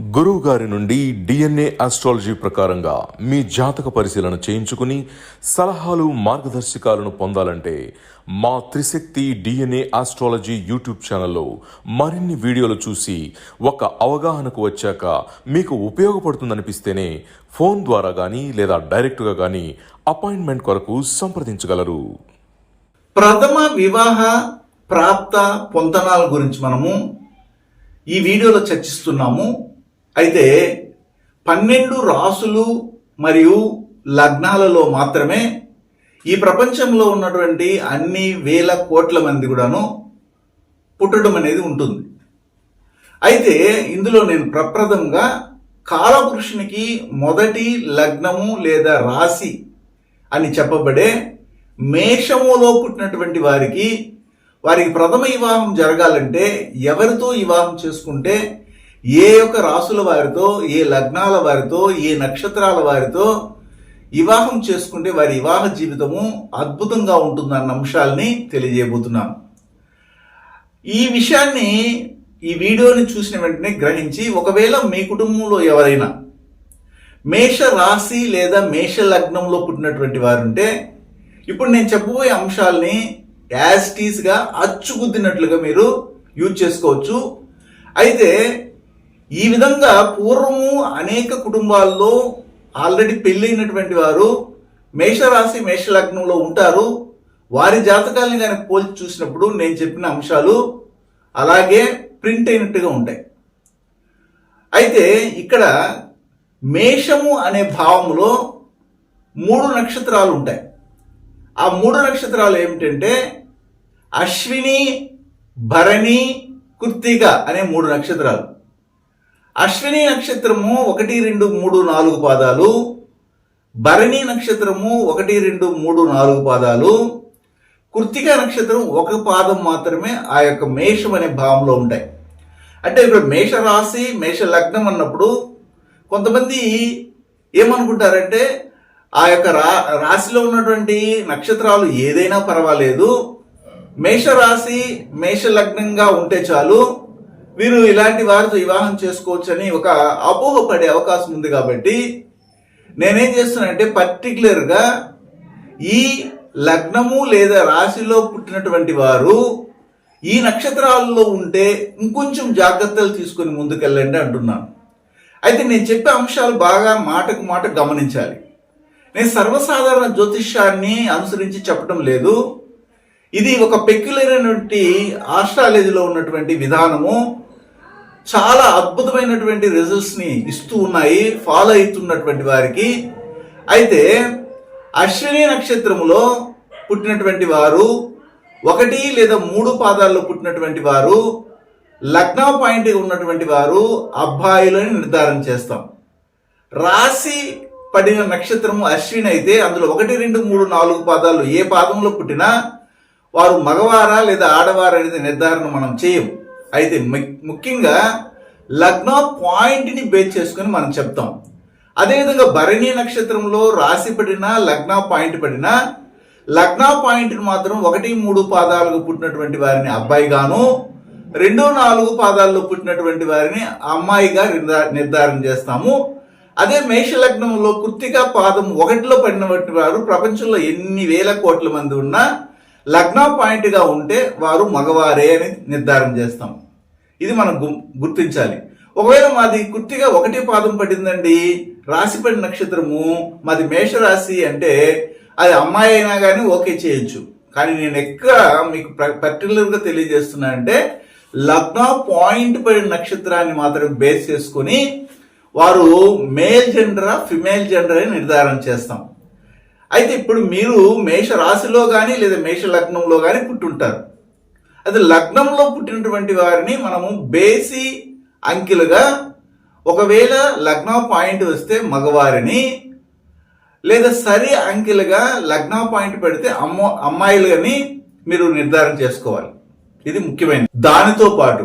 గురువు గారి నుండి డిఎన్ఏ ఆస్ట్రాలజీ ప్రకారంగా మీ జాతక పరిశీలన చేయించుకుని సలహాలు మార్గదర్శకాలను పొందాలంటే మా త్రిశక్తి డిఎన్ఏ ఆస్ట్రాలజీ యూట్యూబ్ ఛానల్లో మరిన్ని వీడియోలు చూసి ఒక అవగాహనకు వచ్చాక మీకు ఉపయోగపడుతుందనిపిస్తేనే ఫోన్ ద్వారా కానీ లేదా డైరెక్ట్గా కానీ అపాయింట్మెంట్ కొరకు సంప్రదించగలరు. ప్రథమ వివాహ ప్రాప్త పొంతనాల గురించి మనము ఈ వీడియోలో చర్చిస్తున్నాము. అయితే పన్నెండు రాసులు మరియు లగ్నాలలో మాత్రమే ఈ ప్రపంచంలో ఉన్నటువంటి అన్ని వేల కోట్ల మంది కూడాను పుట్టడం అనేది ఉంటుంది. అయితే ఇందులో నేను ప్రప్రథంగా కాలపురుషునికి మొదటి లగ్నము లేదా రాశి అని చెప్పబడే మేషములో పుట్టినటువంటి వారికి వారికి ప్రథమ వివాహం జరగాలంటే ఎవరితో వివాహం చేసుకుంటే ఏ యొక్క రాసుల వారితో ఏ లగ్నాల వారితో ఏ నక్షత్రాల వారితో వివాహం చేసుకుంటే వారి వివాహ జీవితము అద్భుతంగా ఉంటుందన్న అంశాలని తెలియజేయబోతున్నాను. ఈ విషయాన్ని ఈ వీడియోని చూసిన వెంటనే గ్రహించి ఒకవేళ మీ కుటుంబంలో ఎవరైనా మేష రాశి లేదా మేష లగ్నంలో పుట్టినటువంటి వారు ఉంటే ఇప్పుడు నేను చెప్పబోయే అంశాలని యాస్టీస్గా అచ్చుగుద్దినట్లుగా మీరు యూజ్ చేసుకోవచ్చు. అయితే ఈ విధంగా పూర్వము అనేక కుటుంబాల్లో ఆల్రెడీ పెళ్ళైనటువంటి వారు మేషరాశి మేష లగ్నంలో ఉంటారు. వారి జాతకాలని కానీ పోల్చి చూసినప్పుడు నేను చెప్పిన అంశాలు అలాగే ప్రింట్ అయినట్టుగా ఉంటాయి. అయితే ఇక్కడ మేషము అనే భావములో మూడు నక్షత్రాలు ఉంటాయి. ఆ మూడు నక్షత్రాలు ఏమిటంటే అశ్విని భరణి కృత్తిక అనే మూడు నక్షత్రాలు. అశ్విని నక్షత్రము ఒకటి రెండు మూడు నాలుగు పాదాలు. భరణి నక్షత్రము ఒకటి రెండు మూడు నాలుగు పాదాలు. కృత్తిక నక్షత్రం ఒక పాదం మాత్రమే ఆ యొక్క మేషం అనే భావంలో ఉంటాయి. అంటే ఇప్పుడు మేష రాశి మేష లగ్నం అన్నప్పుడు కొంతమంది ఏమనుకుంటారంటే ఆ యొక్క రా రాశిలో ఉన్నటువంటి నక్షత్రాలు ఏదైనా పర్వాలేదు. మేష రాశి మేష లగ్నంగా ఉంటే చాలు. వీరు ఇలాంటి వారితో వివాహం చేసుకోవచ్చని ఒక అపోహ పడే అవకాశం ఉంది కాబట్టి నేనేం చేస్తున్నానంటే పర్టికులర్గా ఈ లగ్నము లేదా రాశిలో పుట్టినటువంటి వారు ఈ నక్షత్రాలలో ఉంటే ఇంకొంచెం జాగ్రత్తలు తీసుకొని ముందుకెళ్ళండి అంటున్నాను. అయితే నేను చెప్పే అంశాలు బాగా మాటకు మాట గమనించాలి. నేను సర్వసాధారణ జ్యోతిష్యాన్ని అనుసరించి చెప్పడం లేదు. ఇది ఒక పెక్యులర్ అయినటువంటి ఆస్ట్రాలజీలో ఉన్నటువంటి విధానము. చాలా అద్భుతమైనటువంటి రిజల్ట్స్ని ఇస్తూ ఉన్నాయి ఫాలో అవుతున్నటువంటి వారికి. అయితే అశ్విని నక్షత్రములో పుట్టినటువంటి వారు ఒకటి లేదా మూడు పాదాల్లో పుట్టినటువంటి వారు లగ్న పాయింట్ ఉన్నటువంటి వారు అబ్బాయిలని నిర్ధారణ చేస్తాం. రాశి పడిన నక్షత్రము అశ్విని అయితే అందులో ఒకటి రెండు మూడు నాలుగు పాదాలు ఏ పాదంలో పుట్టినా వారు మగవారా లేదా ఆడవారా అనేది నిర్ధారణ మనం చేయము. అయితే ముఖ్యంగా లగ్న పాయింట్ని బేస్ చేసుకొని మనం చెప్తాం. అదేవిధంగా భరణి నక్షత్రంలో రాశి పడిన లగ్న పాయింట్ పడిన లగ్న పాయింట్ని మాత్రం ఒకటి మూడు పాదాలకు పుట్టినటువంటి వారిని అబ్బాయిగాను రెండు నాలుగు పాదాల్లో పుట్టినటువంటి వారిని అమ్మాయిగా నిర్ధా- నిర్ధారణ చేస్తాము. అదే మేష లగ్నంలో కృత్తిక పాదం ఒకటిలో పడినటువంటి వారు ప్రపంచంలో ఎన్ని వేల కోట్ల మంది ఉన్నా లగ్న పాయింట్గా ఉంటే వారు మగవారే అని నిర్ధారణ చేస్తాం. ఇది మనం గుర్తించాలి. ఒకవేళ మాది కుర్తిగా ఒకటి పాదం పడిందండి రాశి పడిన నక్షత్రము మాది మేషరాశి అంటే అది అమ్మాయి అయినా కానీ ఓకే చేయొచ్చు. కానీ నేను ఎక్కడ మీకు పర్టికులర్గా తెలియజేస్తున్నా అంటే లగ్న పాయింట్ పడిన నక్షత్రాన్ని మాత్రం బేస్ చేసుకొని వారు మేల్ జెండరా ఫిమేల్ జెండర్ అని నిర్ధారణ చేస్తాం. అయితే ఇప్పుడు మీరు మేష రాశిలో కానీ లేదా మేష లగ్నంలో కానీ పుట్టుంటారు. అది లగ్నంలో పుట్టినటువంటి వారిని మనము బేసి అంకెలుగా ఒకవేళ లగ్న పాయింట్ వస్తే మగవారిని లేదా సరి అంకెలుగా లగ్న పాయింట్ పెడితే అమ్మ అమ్మాయిలుగాని మీరు నిర్ధారణ చేసుకోవాలి. ఇది ముఖ్యమైనది. దానితో పాటు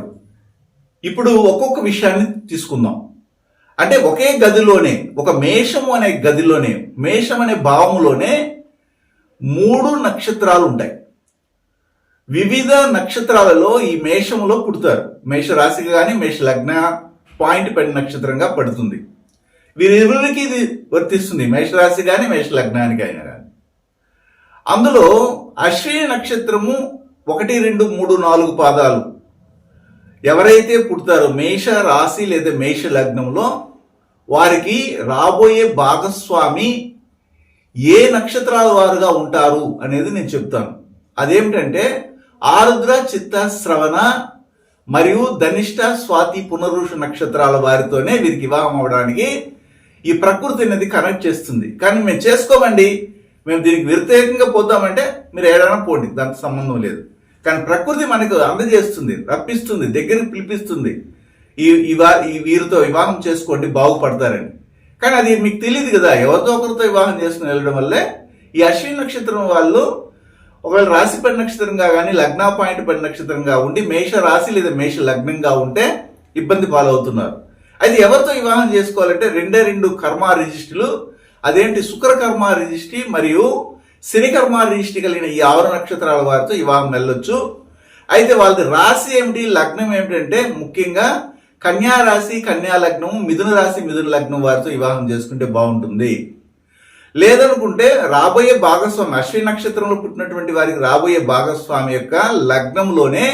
ఇప్పుడు ఒక్కొక్క విషయాన్ని తీసుకుందాం. అంటే ఒకే గదిలోనే ఒక మేషము అనే గదిలోనే మేషం అనే భావములోనే మూడు నక్షత్రాలు ఉంటాయి. వివిధ నక్షత్రాలలో ఈ మేషములో పుడతారు. మేషరాశికి కానీ మేష లగ్న పాయింట్ పెన్ నక్షత్రంగా పడుతుంది. వీరిరువురికి ఇది వర్తిస్తుంది. మేషరాశి కానీ మేష లగ్నానికి అయినా కానీ అందులో అశ్విని నక్షత్రము ఒకటి రెండు మూడు నాలుగు పాదాలు ఎవరైతే పుడతారో మేష రాశి లేదా మేష లగ్నంలో వారికి రాబోయే భాగస్వామి ఏ నక్షత్రాల వారుగా ఉంటారు అనేది నేను చెప్తాను. అదేమిటంటే ఆరుద్ర చిత్త శ్రవణ మరియు ధనిష్ట స్వాతి పునరుష నక్షత్రాల వారితోనే వీరికి వివాహం అవడానికి ఈ ప్రకృతి అనేది కనెక్ట్ చేస్తుంది. కానీ మేము చేసుకోమండి. మేము దీనికి వ్యతిరేకంగా పోతామంటే మీరు ఏడైనా పోండి. దానికి సంబంధం లేదు. కానీ ప్రకృతి మనకు అందజేస్తుంది రప్పిస్తుంది దగ్గరికి పిలిపిస్తుంది. ఈ ఇవా ఈ వీరితో వివాహం చేసుకోండి బాగుపడతారని. కానీ అది మీకు తెలియదు కదా ఎవరితో ఒకరితో వివాహం చేసుకుని వెళ్ళడం వల్లే ఈ అశ్విని నక్షత్రం వాళ్ళు ఒకవేళ రాశి పడి నక్షత్రంగా కానీ లగ్న పాయింట్ పడి నక్షత్రంగా ఉండి మేష రాశి లేదా మేష లగ్నంగా ఉంటే ఇబ్బంది పాలవుతున్నారు. అయితే ఎవరితో వివాహం చేసుకోవాలంటే రెండే రెండు కర్మ రిజిస్టులు అదేంటి శుక్ర కర్మ రిజిస్ట్రీ మరియు శని కర్మ కలిగిన ఈ ఆరు నక్షత్రాల వారితో వివాహం వెళ్ళొచ్చు అయితే వాళ్ళది రాశి ఏమిటి? లగ్నం ఏమిటంటే ముఖ్యంగా కన్యా రాశి కన్యా లగ్నం మిథున రాశి మిథున లగ్నం వారితో వివాహం చేసుకుంటే బాగుంటుంది. లేదనుకుంటే రాబోయే భాగస్వామి అశ్విని నక్షత్రంలో పుట్టినటువంటి వారికి రాబోయే భాగస్వామి యొక్క లగ్నంలోనే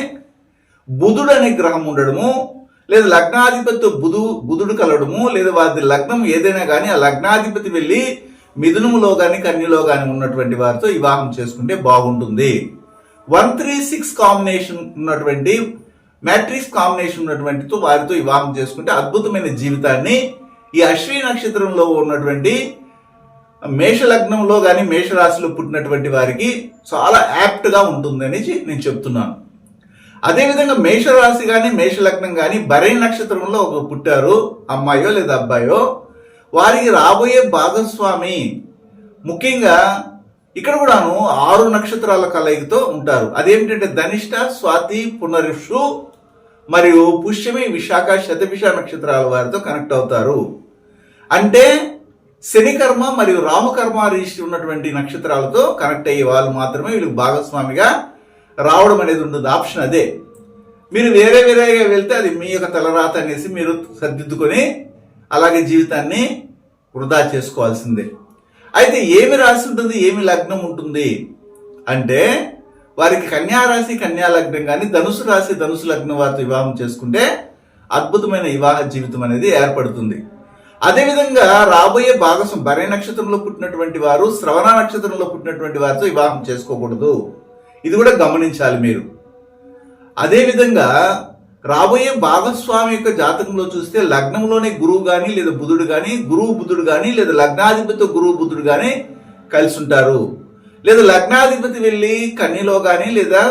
బుధుడు అనే గ్రహం ఉండడము లేదా లగ్నాధిపతితో బుధు బుధుడు కలవడము లేదా వారి లగ్నం ఏదైనా కానీ ఆ లగ్నాధిపతి వెళ్ళి మిథునములో కానీ కన్యలో కానీ ఉన్నటువంటి వారితో వివాహం చేసుకుంటే బాగుంటుంది. వన్ త్రీ సిక్స్ కాంబినేషన్ ఉన్నటువంటి మ్యాట్రిక్స్ కాంబినేషన్ ఉన్నటువంటితో వారితో వివాహం చేసుకుంటే అద్భుతమైన జీవితాన్ని ఈ అశ్విని నక్షత్రంలో ఉన్నటువంటి మేష లగ్నంలో కానీ మేషరాశిలో పుట్టినటువంటి వారికి చాలా యాప్ట్గా ఉంటుంది అనేసి నేను చెప్తున్నాను. అదేవిధంగా మేషరాశి కానీ మేషలగ్నం కానీ బరే నక్షత్రంలో ఒక పుట్టారు అమ్మాయో లేదా అబ్బాయో వారికి రాబోయే భాగస్వామి. ముఖ్యంగా ఇక్కడ కూడాను ఆరు నక్షత్రాల కలయికతో ఉంటారు. అదేమిటంటే ధనిష్ట స్వాతి పునరుషు మరియు పుష్యమి విశాఖ శతభిష నక్షత్రాల వారితో కనెక్ట్ అవుతారు. అంటే శనికర్మ మరియు రామకర్మ రిజిస్టర్ ఉన్నటువంటి నక్షత్రాలతో కనెక్ట్ అయ్యే వాళ్ళు మాత్రమే వీళ్ళకి భాగస్వామిగా రావడం అనేది ఉంటుంది ఆప్షన్ అదే. మీరు వేరే వేరేగా వెళ్తే అది మీ యొక్క తలరాత అనేసి మీరు సర్దిద్దుకొని అలాగే జీవితాన్ని వృధా చేసుకోవాల్సిందే. అయితే ఏమి రాసి ఉంటుంది ఏమి లగ్నం ఉంటుంది? అంటే వారికి కన్యా రాశి కన్యా లగ్నం కానీ ధనుసు రాశి ధనుసు లగ్నం వారితో వివాహం చేసుకుంటే అద్భుతమైన వివాహ జీవితం అనేది ఏర్పడుతుంది. అదేవిధంగా రాబోయే భాగస్వం భరే నక్షత్రంలో పుట్టినటువంటి వారు శ్రవణ నక్షత్రంలో పుట్టినటువంటి వారితో వివాహం చేసుకోకూడదు. ఇది కూడా గమనించాలి మీరు. అదేవిధంగా రాబోయే భాగస్వామి యొక్క జాతకంలో చూస్తే లగ్నంలోనే గురువు కానీ లేదా బుధుడు కానీ గురువు బుధుడు కానీ లేదా లగ్నాధిపతి గురువు బుధుడు కానీ కలిసి ఉంటారు. లేదా లగ్నాధిపతి వెళ్ళి కన్యలో కానీ లేదా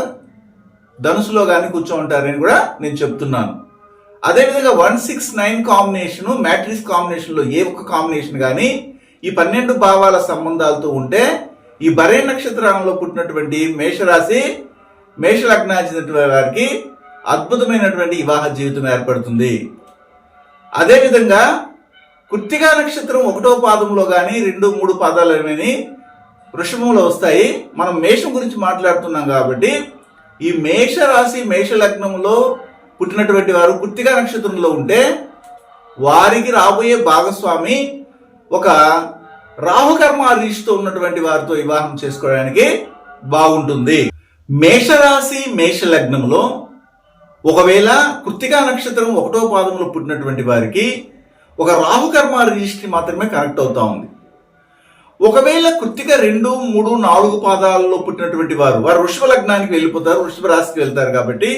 ధనుసులో కానీ కూర్చోంటారని కూడా నేను చెప్తున్నాను. అదేవిధంగా one six nine combination matrix కాంబినేషన్లో ఏ ఒక్క కాంబినేషన్ కానీ ఈ పన్నెండు భావాల సంబంధాలతో ఉంటే ఈ బరే నక్షత్రంలో పుట్టినటువంటి మేషరాశి మేష లగ్నాచినటువంటి వారికి అద్భుతమైనటువంటి వివాహ జీవితం ఏర్పడుతుంది. అదేవిధంగా కృత్తిగా నక్షత్రం ఒకటో పాదంలో కానీ రెండు మూడు పాదాలు అనేవి వృషభంలో వస్తాయి. మనం మేషం గురించి మాట్లాడుతున్నాం కాబట్టి ఈ మేష రాశి మేష లగ్నంలో పుట్టినటువంటి వారు కృత్తిగా నక్షత్రంలో ఉంటే వారికి రాబోయే భాగస్వామి ఒక రాహుకర్మ రీష్తో ఉన్నటువంటి వారితో వివాహం చేసుకోవడానికి బాగుంటుంది. మేషరాశి మేష లగ్నంలో ఒకవేళ కృత్తికా నక్షత్రం ఒకటో పాదంలో పుట్టినటువంటి వారికి ఒక రాహుకర్మ రిజిస్ట్రీ మాత్రమే కనెక్ట్ అవుతా ఉంది. ఒకవేళ కృత్తిక రెండు మూడు నాలుగు పాదాలలో పుట్టినటువంటి వారు వారు వృషభ లగ్నానికి వెళ్ళిపోతారు వృషభ రాశికి వెళ్తారు కాబట్టి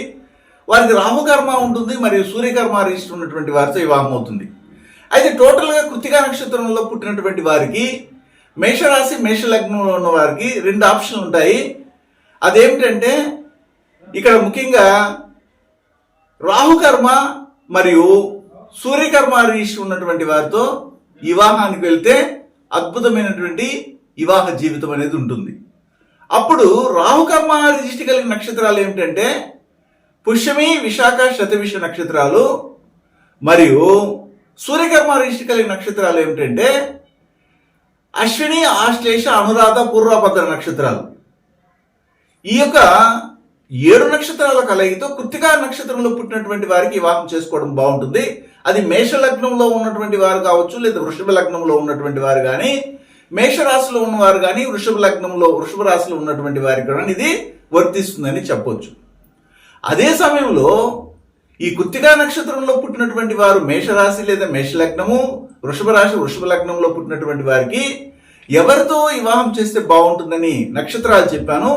వారికి రాహుకర్మ ఉంటుంది మరియు సూర్యకర్మ రిజిస్టర్ ఉన్నటువంటి వారితో వివాహం అవుతుంది. అయితే టోటల్గా కృతికా నక్షత్రంలో పుట్టినటువంటి వారికి మేషరాశి మేష లగ్నంలో ఉన్న వారికి రెండు ఆప్షన్లు ఉంటాయి. అదేమిటంటే ఇక్కడ ముఖ్యంగా రాహుకర్మ మరియు సూర్యకర్మ రీషి ఉన్నటువంటి వారితో వివాహానికి వెళ్తే అద్భుతమైనటువంటి వివాహ జీవితం అనేది ఉంటుంది. అప్పుడు రాహుకర్మ రిజిస్టర్ కలిగిన నక్షత్రాలు ఏమిటంటే పుష్యమి విశాఖ శతవిష నక్షత్రాలు మరియు సూర్యకర్మ రిజిస్టర్ కలిగిన నక్షత్రాలు ఏమిటంటే అశ్విని ఆశ్లేష అనురాధ పూర్వభద్ర నక్షత్రాలు. ఈ యొక్క ఏడు నక్షత్రాల కలయికతో కృతికా నక్షత్రంలో పుట్టినటువంటి వారికి వివాహం చేసుకోవడం బాగుంటుంది. అది మేష లగ్నంలో ఉన్నటువంటి వారు కావచ్చు లేదా వృషభ లగ్నంలో ఉన్నటువంటి వారు కానీ మేషరాశిలో ఉన్నవారు కానీ వృషభ లగ్నంలో వృషభ రాశిలో ఉన్నటువంటి వారికి కూడా ఇది వర్తిస్తుందని చెప్పొచ్చు. అదే సమయంలో ఈ కృత్తికా నక్షత్రంలో పుట్టినటువంటి వారు మేషరాశి లేదా మేష లగ్నము వృషభ రాశి వృషభ లగ్నంలో పుట్టినటువంటి వారికి ఎవరితో వివాహం చేస్తే బాగుంటుందని నక్షత్రాలు చెప్పాను.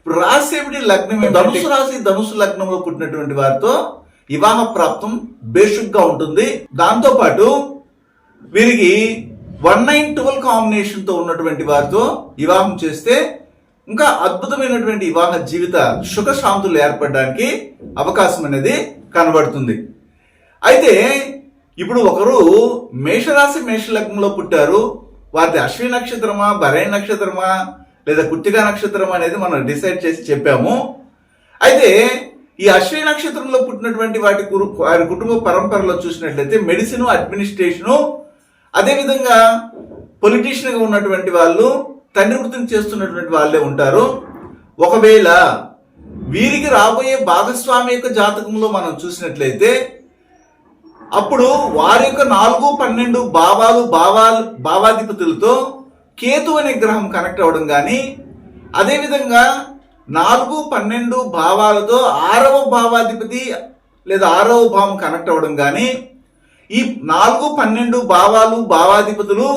ఇప్పుడు రాశి ఏమిటి? లగ్నం ధనుసు రాశి ధనుసు లగ్నంలో పుట్టినటువంటి వారితో వివాహ ప్రాప్తం బేషుగ్గా ఉంటుంది. దాంతో పాటు వీరికి వన్ నైన్ ట్వెల్వ్ కాంబినేషన్తో ఉన్నటువంటి వారితో వివాహం చేస్తే ఇంకా అద్భుతమైనటువంటి వివాహ జీవిత సుఖ శాంతులు ఏర్పడడానికి అవకాశం అనేది కనబడుతుంది. అయితే ఇప్పుడు ఒకరు మేషరాశి మేషలగ్నంలో పుట్టారు. వారిది అశ్విని నక్షత్రమా భరణి నక్షత్రమా లేదా కుట్టిగా నక్షత్రం అనేది మనం డిసైడ్ చేసి చెప్పాము. అయితే ఈ అశ్విని నక్షత్రంలో పుట్టినటువంటి వాటి కురు- వారి కుటుంబ పరంపరలో చూసినట్లయితే మెడిసిన్ అడ్మినిస్ట్రేషను అదేవిధంగా పొలిటీషియన్గా ఉన్నటువంటి వాళ్ళు తండ్రి వృత్తిని చేస్తున్నటువంటి వాళ్ళే ఉంటారు. ఒకవేళ వీరికి రాబోయే భాగస్వామి యొక్క జాతకంలో మనం చూసినట్లయితే అప్పుడు వారి యొక్క నాలుగు పన్నెండు భావాలు భావాలు భావాధిపతులతో కేతు అనే గ్రహం కనెక్ట్ అవ్వడం కానీ అదేవిధంగా నాలుగు పన్నెండు భావాలతో ఆరవ భావాధిపతి లేదా ఆరవ భావం కనెక్ట్ అవ్వడం కానీ ఈ నాలుగు పన్నెండు భావాలు భావాధిపతులు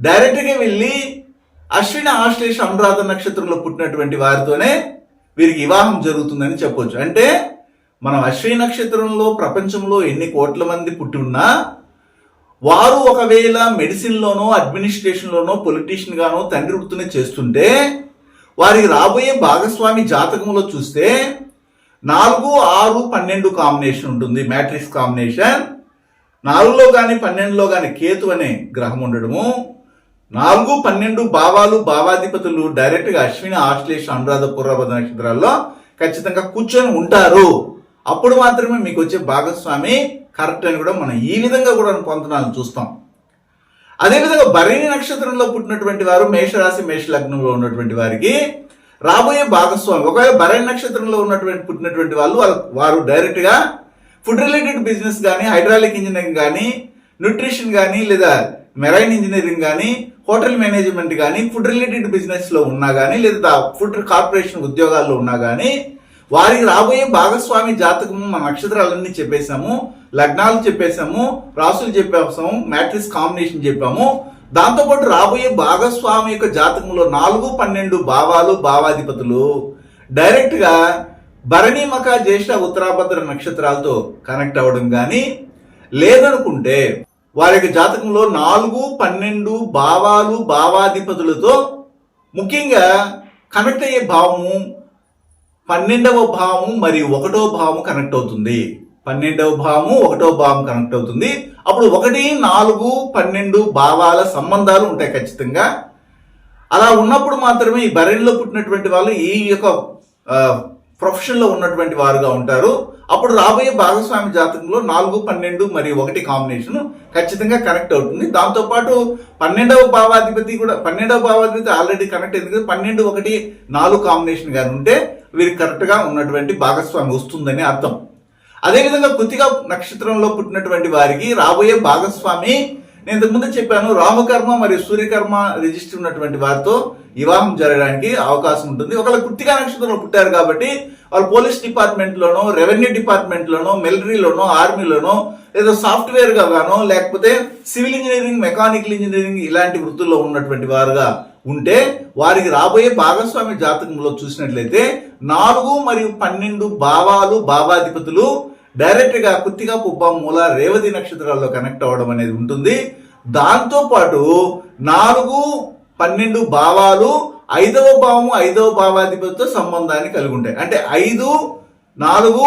డైరెక్ట్గా వెళ్ళి అశ్విన ఆశ్లేష అనురాధ నక్షత్రంలో పుట్టినటువంటి వారితోనే వీరికి వివాహం జరుగుతుందని చెప్పొచ్చు. అంటే మనం అశ్విని నక్షత్రంలో ప్రపంచంలో ఎన్ని కోట్ల మంది పుట్టి ఉన్నా వారు ఒకవేళ మెడిసిన్లోనో అడ్మినిస్ట్రేషన్లోనో పొలిటీషియన్గానో తండ్రి వృత్తిని చేస్తుంటే వారికి రాబోయే భాగస్వామి జాతకంలో చూస్తే నాలుగు ఆరు పన్నెండు కాంబినేషన్ ఉంటుంది. మ్యాట్రిక్స్ కాంబినేషన్ నాలుగులో కానీ పన్నెండులో కానీ కేతు అనే గ్రహం ఉండడము. నాలుగు పన్నెండు భావాలు భావాధిపతులు డైరెక్ట్గా అశ్విని ఆశ్లేష అనురాధ పుర్రభద నక్షత్రాల్లో ఖచ్చితంగా కూర్చొని ఉంటారు. అప్పుడు మాత్రమే మీకు వచ్చే భాగస్వామి కరెక్ట్ అని కూడా మనం ఈ విధంగా కూడా పొందనాలను చూస్తాం. అదేవిధంగా భరణి నక్షత్రంలో పుట్టినటువంటి వారు మేషరాశి మేష లగ్నంలో ఉన్నటువంటి వారికి రాబోయే భాగస్వామి ఒకవేళ భరణి నక్షత్రంలో ఉన్నటువంటి పుట్టినటువంటి వాళ్ళు వాళ్ళ- వారు డైరెక్ట్గా ఫుడ్ రిలేటెడ్ బిజినెస్ కానీ హైడ్రాలిక్ ఇంజనీరింగ్ కానీ న్యూట్రిషన్ కానీ లేదా మెరైన్ ఇంజనీరింగ్ కానీ హోటల్ మేనేజ్మెంట్ కానీ ఫుడ్ రిలేటెడ్ బిజినెస్లో ఉన్నా కానీ లేదా ఫుడ్ కార్పొరేషన్ ఉద్యోగాల్లో ఉన్నా కానీ వారికి రాబోయే భాగస్వామి జాతకము మన నక్షత్రాలన్నీ చెప్పేశాము లగ్నాలు చెప్పేశాము రాసులు చెప్పేసాము మ్యాట్రిక్స్ కాంబినేషన్ చెప్పాము. దాంతోపాటు రాబోయే భాగస్వామి యొక్క జాతకంలో నాలుగు పన్నెండు భావాలు భావాధిపతులు. డైరెక్ట్గా భరణి మక జ్యేష్ఠ ఉత్తరాభద్ర నక్షత్రాలతో కనెక్ట్ అవ్వడం కానీ లేదనుకుంటే వారి యొక్క జాతకంలో నాలుగు పన్నెండు భావాలు భావాధిపతులతో ముఖ్యంగా కనెక్ట్ అయ్యే భావము పన్నెండవ భావము మరియు ఒకటో భావము కనెక్ట్ అవుతుంది. పన్నెండవ భావము ఒకటో భావం కనెక్ట్ అవుతుంది. అప్పుడు ఒకటి నాలుగు పన్నెండు భావాల సంబంధాలు ఉంటాయి ఖచ్చితంగా. అలా ఉన్నప్పుడు మాత్రమే ఈ బరెన్లో పుట్టినటువంటి వాళ్ళు ఈ యొక్క ప్రొఫెషన్లో ఉన్నటువంటి వారుగా ఉంటారు. అప్పుడు రాబోయే భాగస్వామి జాతకంలో నాలుగు పన్నెండు మరియు ఒకటి కాంబినేషన్ ఖచ్చితంగా కనెక్ట్ అవుతుంది. దాంతో పాటు పన్నెండవ భావాధిపతి కూడా పన్నెండవ భావాధిపతి ఆల్రెడీ కనెక్ట్ అయింది కదా పన్నెండు ఒకటి నాలుగు కాంబినేషన్ కానీ ఉంటే వీరికి కరెక్ట్గా ఉన్నటువంటి భాగస్వామి వస్తుందని అర్థం. అదేవిధంగా కృతిక నక్షత్రంలో పుట్టినటువంటి వారికి రాబోయే భాగస్వామి నేను ఇంతకుముందు చెప్పాను రామకర్మ మరియు సూర్యకర్మ రిజిస్టర్ ఉన్నటువంటి వారితో వివాహం జరగడానికి అవకాశం ఉంటుంది. ఒకవేళ కృతికా నక్షత్రంలో పుట్టారు కాబట్టి వాళ్ళు పోలీస్ డిపార్ట్మెంట్లోనో రెవెన్యూ డిపార్ట్మెంట్లోనో మిలిటరీలోనో ఆర్మీలోనో లేదా సాఫ్ట్వేర్గా గానో లేకపోతే సివిల్ ఇంజనీరింగ్ మెకానికల్ ఇంజనీరింగ్ ఇలాంటి వృత్తుల్లో ఉన్నటువంటి వారుగా ఉంటే వారికి రాబోయే భాగస్వామి జాతకంలో చూసినట్లయితే నాలుగు మరియు పన్నెండు భావాలు భావాధిపతులు డైరెక్ట్గా కుత్తిగా పుబ్బ మూల రేవతి నక్షత్రాల్లో కనెక్ట్ అవ్వడం అనేది ఉంటుంది. దాంతోపాటు నాలుగు పన్నెండు భావాలు ఐదవ భావము ఐదవ భావాధిపతితో సంబంధాన్ని కలిగి ఉంటాయి. అంటే ఐదు నాలుగు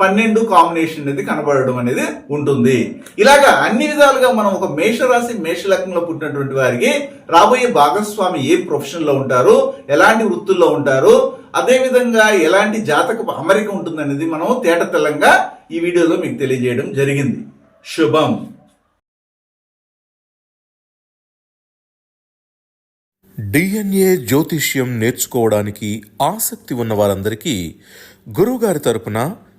పన్నెండు కాంబినేషన్ అనేది కనబడడం అనేది ఉంటుంది. ఇలాగా అన్ని విధాలుగా మనం ఒక మేషరాశి మేషలగ్నంలో పుట్టినటువంటి వారికి రాబోయే భాగస్వామి ఏ ప్రొఫెషన్లో ఉంటారు ఎలాంటి వృత్తుల్లో ఉంటారు అదేవిధంగా ఎలాంటి జాతక అమరిక ఉంటుందనేది మనం తేట తెల్లంగా ఈ వీడియోలో మీకు తెలియజేయడం జరిగింది. శుభం. డిఎన్ఏ జ్యోతిష్యం నేర్చుకోవడానికి ఆసక్తి ఉన్న వారందరికీ గురువుగారి తరపున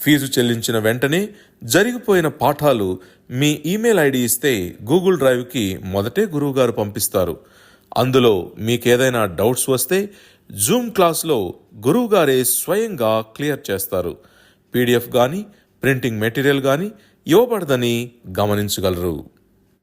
ఫీజు చెల్లించిన వెంటనే జరిగిపోయిన పాఠాలు మీ ఈమెయిల్ ఐడి ఇస్తే గూగుల్ డ్రైవ్కి మొదటే గురువుగారు పంపిస్తారు. అందులో మీకేదైనా డౌట్స్ వస్తే జూమ్ క్లాస్లో గురువుగారే స్వయంగా క్లియర్ చేస్తారు. పీడిఎఫ్ కానీ ప్రింటింగ్ మెటీరియల్ కానీ ఇవ్వబడదని గమనించగలరు.